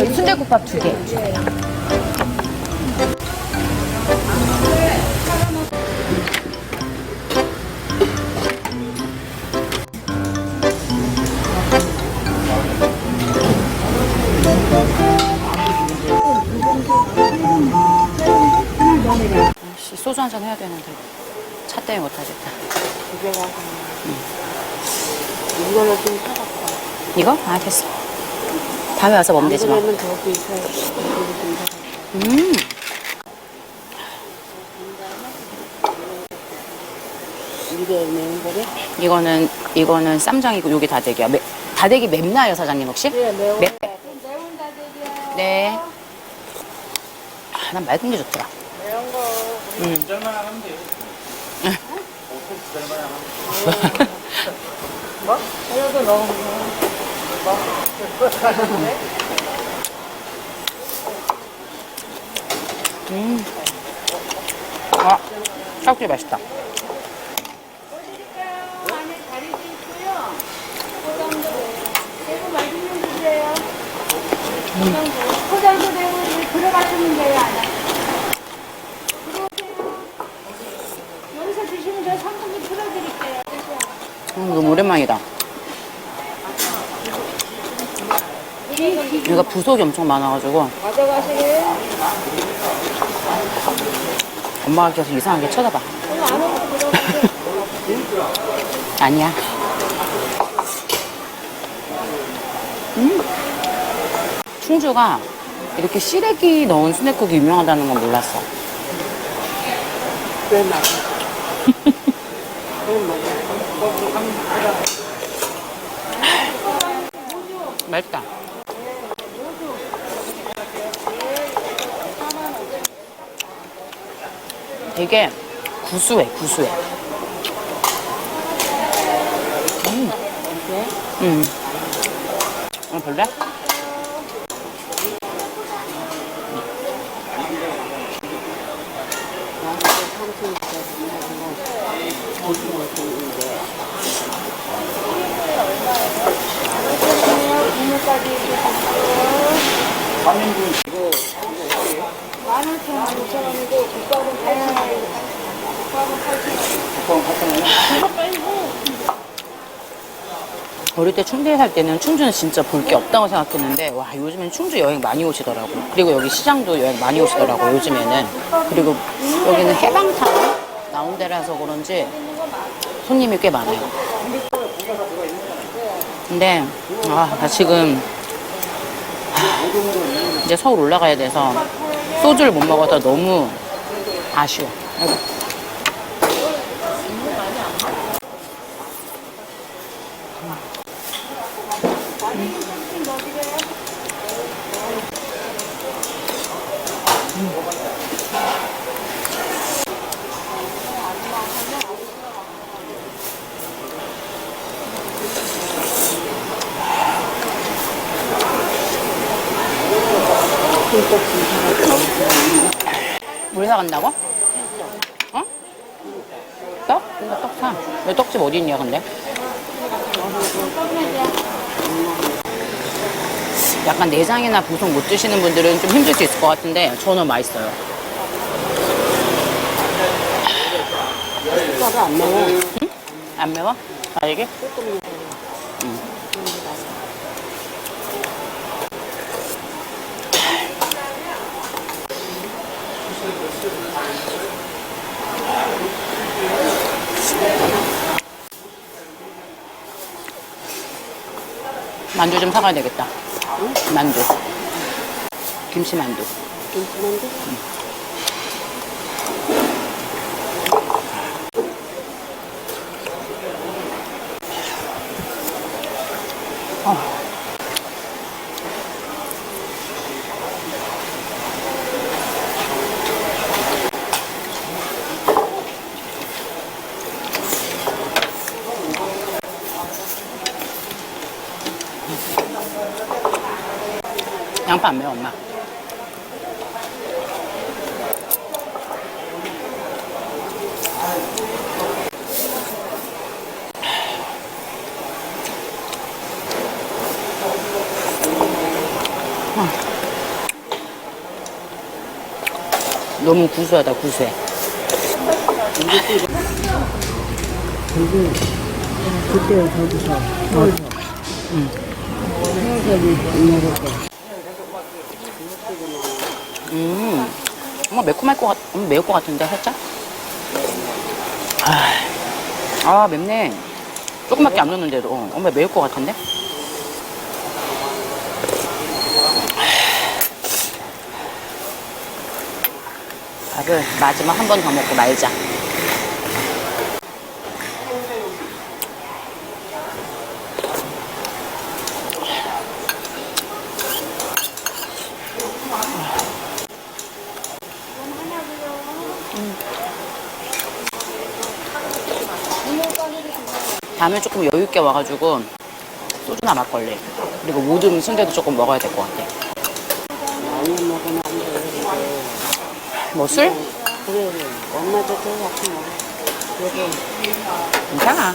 저희 순대국밥 두 개. 씨, 소주 한잔 해야 되는데 차 때문에 못하겠다. 집에 가서 이걸로 좀 사갖고 이거? 아 됐어. 다음에 와서 먹으면 되지 뭐. 음. 이게 매운 거래? 이거는 이거는 쌈장이고 요게 다대기야. 매- 다대기 맵나요 사장님 혹시? 네 매운 맵. 네. 아, 난 맑은 게 좋더라. 매운 거 음. 뭐? 새우도 넣은 거 음. 아, 짝지 맛있다. 포장도 되고 들어가시면 돼요. 여기서 드시면 저 상품이 풀어드릴게요. 음, 너무 오랜만이다. 여기가 부속이 엄청 많아가지고 엄마가 계속 이상하게 쳐다봐. 아니야. 음. 충주가 이렇게 시래기 넣은 스낵국이 유명하다는 건 몰랐어. 맛있다. 되게 구수해, 구수해. 음. 음. 어, 별로야? 어릴 때 충주에 살 때는 충주는 진짜 볼 게 없다고 생각했는데 와 요즘엔 충주 여행 많이 오시더라고. 그리고 여기 시장도 여행 많이 오시더라고 요즘에는. 그리고 여기는 해방탕 나온 데라서 그런지 손님이 꽤 많아요. 근데 아 나 지금 하, 이제 서울 올라가야 돼서 소주를 못 먹어서 너무 아쉬워 아이고. 물 사간다고? 어? 떡? 이거 떡 사. 왜 떡집 어디 있냐, 근데? 약간 내장이나 보송 못 드시는 분들은 좀 힘들 수 있을 것 같은데 저는 맛있어요. 안 매워 안 매워? 아, 이게? 만두 좀 사가야 되겠다. 만두. 김치 만두. 김치 만두? 양 매운맛 봐 매운맛 너무 구수하다 구수해 그때 거기서 서울서 응. 서울서 먹었고 음, 뭔가 매콤할 것 같, 음, 매울 것 같은데, 살짝? 아, 아, 맵네. 조금밖에 안 넣었는데도, 어, 엄마 매울 것 같은데? 밥을 마지막 한 번 더 먹고 말자. 다음에 조금 여유 있게 와가지고 소주나 막걸리 그리고 모듬 순대도 조금 먹어야 될 것 같아. 많이. 뭐 술? 엄마도. 괜찮아.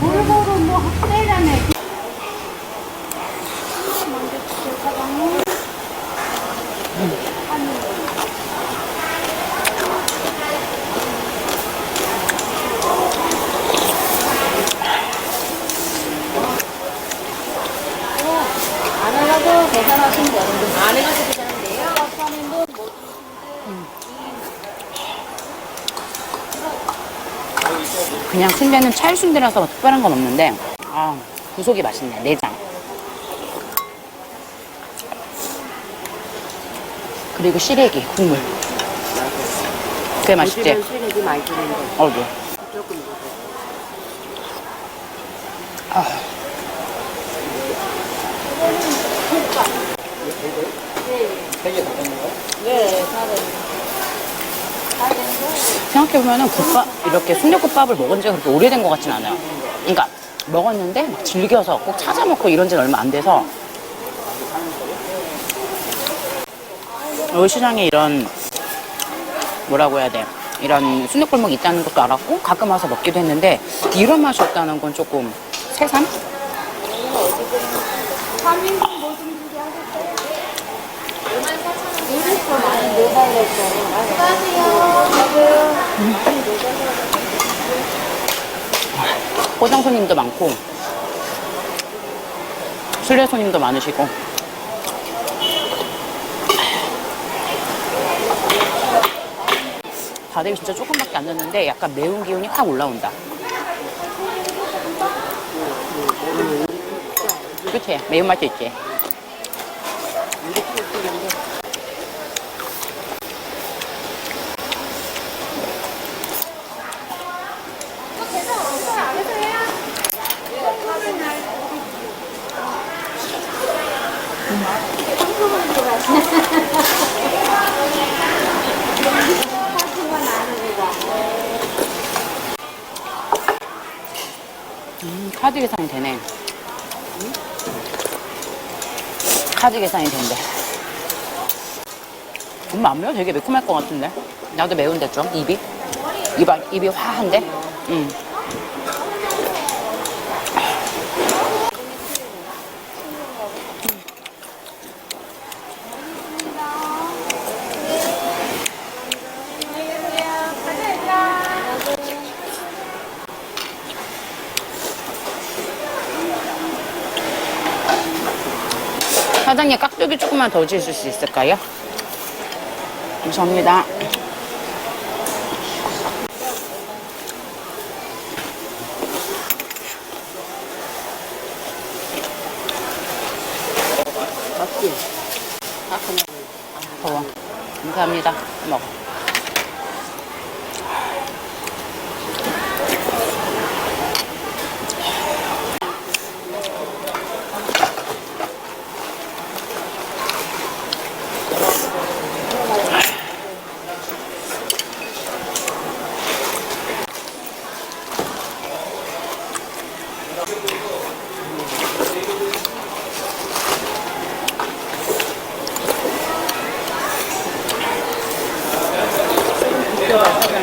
골고루 뭐 학대라네. 안 하려고 계산하시면 되는데 안 해가지고 계산한대요. 아빠는 뭐 그냥 순대는 찰순대라서 뭐 특별한 건 없는데 아 구속이 맛있네 내장. 그리고 시래기 국물. 그게 맛있지? 쓰레기 많이 주는데. 어이구. 조금 먹어. 생각해보면은 국밥 이렇게 순대국밥을 먹은 지가 그렇게 오래된 것 같진 않아요 그러니까 먹었는데 막 즐겨서 꼭 찾아 먹고 이런 지는 얼마 안 돼서 여기 시장에 이런 뭐라고 해야 돼 이런 순대골목이 있다는 것도 알았고 가끔 와서 먹기도 했는데 이런 맛이 없다는 건 조금 새삼? 3인분 뭐좀 주게 하겠어요? 2리터 많이 내달랬어요. 수고하세요. 포장 손님도 많고 술래 손님도 많으시고. 다들 진짜 조금밖에 안 넣었는데 약간 매운 기운이 확 올라온다. 그치? 매운맛도 있지 음, 카드 계산이 되네 음? 카드 계산이 된대 엄마 안 매워? 되게 매콤할 것 같은데 나도 매운데 좀 입이 입, 입이 화한데 응. 사장님 깍두기 조금만 더 주실 수 있을까요? 감사합니다. 맞지? 더워. 감사합니다. 먹어. Obrigado.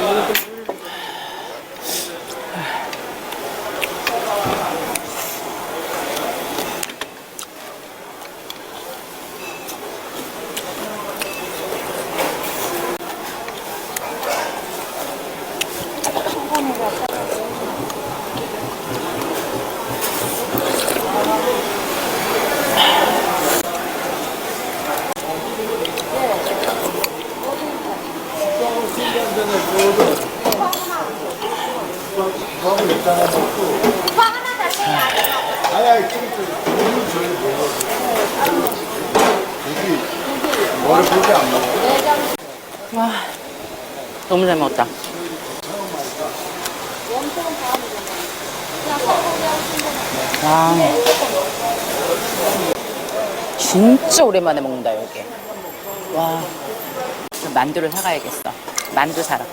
오빠 하나 다시 아니 아니 여기 머리 볼게 안 먹어? 와 너무 잘 먹었다. 와. 진짜 오랜만에 먹는다 여기. 와. 만두를 사가야겠어. 만두 사러.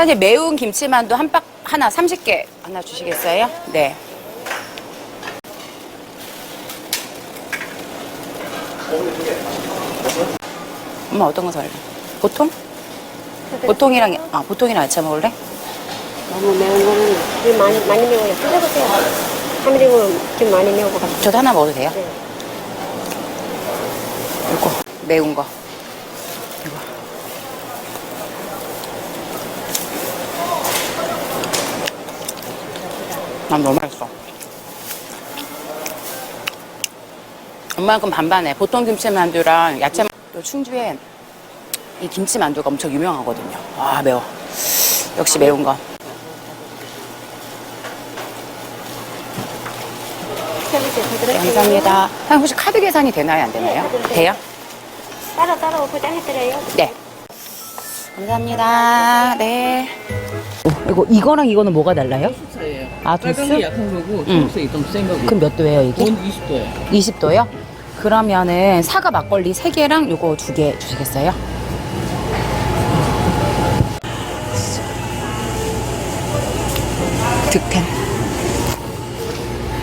사실 매운 김치만두 한 박 하나 30개 하나 주시겠어요? 네. 엄마 어떤 거 살래? 보통? 보통이랑 아 보통이랑 야채 먹을래? 너무 매운 거는 좀 많이 많이 매워요. 드셔보세요. 한미림은 좀 많이 매운 것 같아요. 저도 하나 먹어도 돼요? 네. 이거 매운 거. 난 너무 맛있어. 엄마는 반반해. 보통 김치만두랑 야채 또 충주에 이 김치만두가 엄청 유명하거든요. 와 매워. 역시 매운 거. 네. 감사합니다. 사장님 혹시 카드 계산이 되나요? 안 되나요? 돼요? 따로 따로 포장해드려요. 네. 감사합니다. 네. 이거 이거랑 이거는 뭐가 달라요? 차예요. 아, 도수? 빨간 게 약한 거고 응. 초록색이 좀 센 거고. 그럼 몇 도예요, 이게? 돈 20도예요. 20도요? 그러면은 사과 막걸리 3개랑 요거 2개 주시겠어요?